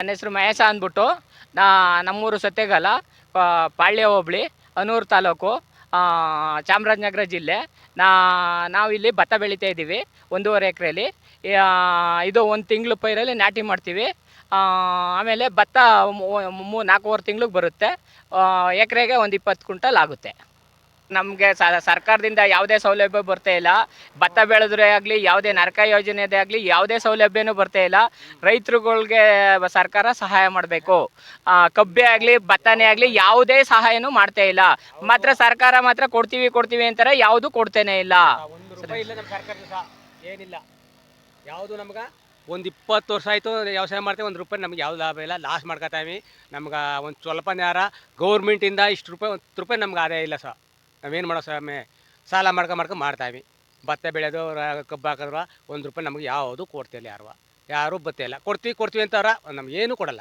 ನನ್ನ ಹೆಸರು ಮಹೇಶ ಅಂದ್ಬಿಟ್ಟು, ನಾ ನಮ್ಮೂರು ಸತ್ಯಗಾಲ ಪಾಳ್ಯ ಹೋಬಳಿ, ಅನೂರು ತಾಲೂಕು ಚಾಮರಾಜನಗರ ಜಿಲ್ಲೆ. ನಾ ನಾವಿಲ್ಲಿ ಭತ್ತ ಬೆಳೀತಾ ಇದ್ದೀವಿ, ಒಂದೂವರೆ ಎಕರೆಯಲ್ಲಿ ಇದು ಒಂದು ತಿಂಗಳು ಪೈರಲ್ಲಿ ನಾಟಿ ಮಾಡ್ತೀವಿ. ಆಮೇಲೆ ಭತ್ತ ಮೂ- ನಾಲ್ಕೂವರೆ ತಿಂಗ್ಳಿಗೆ ಬರುತ್ತೆ. ಎಕರೆಗೆ ಒಂದು ಇಪ್ಪತ್ತು ಕ್ವಿಂಟಲ್ ಆಗುತ್ತೆ. ನಮಗೆ ಸರ್ಕಾರದಿಂದ ಯಾವುದೇ ಸೌಲಭ್ಯ ಬರ್ತಾ ಇಲ್ಲ. ಭತ್ತ ಬೆಳೆದ್ರೆ ಆಗಲಿ, ಯಾವುದೇ ನರಕ ಯೋಜನೆದೇ ಆಗಲಿ, ಯಾವುದೇ ಸೌಲಭ್ಯನೂ ಬರ್ತಾ ಇಲ್ಲ. ರೈತರುಗಳಿಗೆ ಸರ್ಕಾರ ಸಹಾಯ ಮಾಡಬೇಕು. ಕಬ್ಬೆ ಆಗಲಿ, ಭತ್ತನೇ ಆಗಲಿ, ಯಾವುದೇ ಸಹಾಯನೂ ಮಾಡ್ತಾ ಇಲ್ಲ. ಮಾತ್ರ ಸರ್ಕಾರ ಮಾತ್ರ ಕೊಡ್ತೀವಿ ಕೊಡ್ತೀವಿ ಅಂತಾರೆ, ಯಾವುದು ಕೊಡ್ತೇನೆ ಇಲ್ಲ. ಏನಿಲ್ಲ. ಯಾವುದು ನಮ್ಗೆ? ಒಂದು ಇಪ್ಪತ್ತು ವರ್ಷ ಆಯಿತು ವ್ಯವಸಾಯ ಮಾಡ್ತೀವಿ, ಒಂದು ರೂಪಾಯಿ ನಮ್ಗೆ ಯಾವ್ದು ಲಾಭ ಇಲ್ಲ. ಲಾಸ್ ಮಾಡ್ಕೊತಾವಿ ನಮ್ಗೆ ಒಂದು ಸ್ವಲ್ಪ ನೇರ ಗೌರ್ಮೆಂಟಿಂದ ಇಷ್ಟು ರೂಪಾಯಿ, ಒಂದು ರೂಪಾಯಿ ನಮ್ಗೆ ಆದಾಯ ಇಲ್ಲ ಸರ್. ನಾವೇನು ಮಾಡೋ ಸ್ವಾಮಿ, ಸಾಲ ಮಾಡ್ಕೊ ಮಾಡ್ಕೊ ಮಾಡ್ತಾವಿ ಭತ್ತ ಬೆಳೆಯೋದು ರ- ಕಬ್ಬು ಹಾಕಿದ್ರ ಒಂದು ರೂಪಾಯಿ ನಮ್ಗೆ ಯಾವುದು ಕೊಡ್ತಿಲ್ಲ ಯಾರು ಯಾರೂ ಇಲ್ಲ. ಕೊಡ್ತೀವಿ ಕೊಡ್ತೀವಿ ಅಂತವ್ರ, ನಮ್ಗೆ ಏನೂ ಕೊಡಲ್ಲ.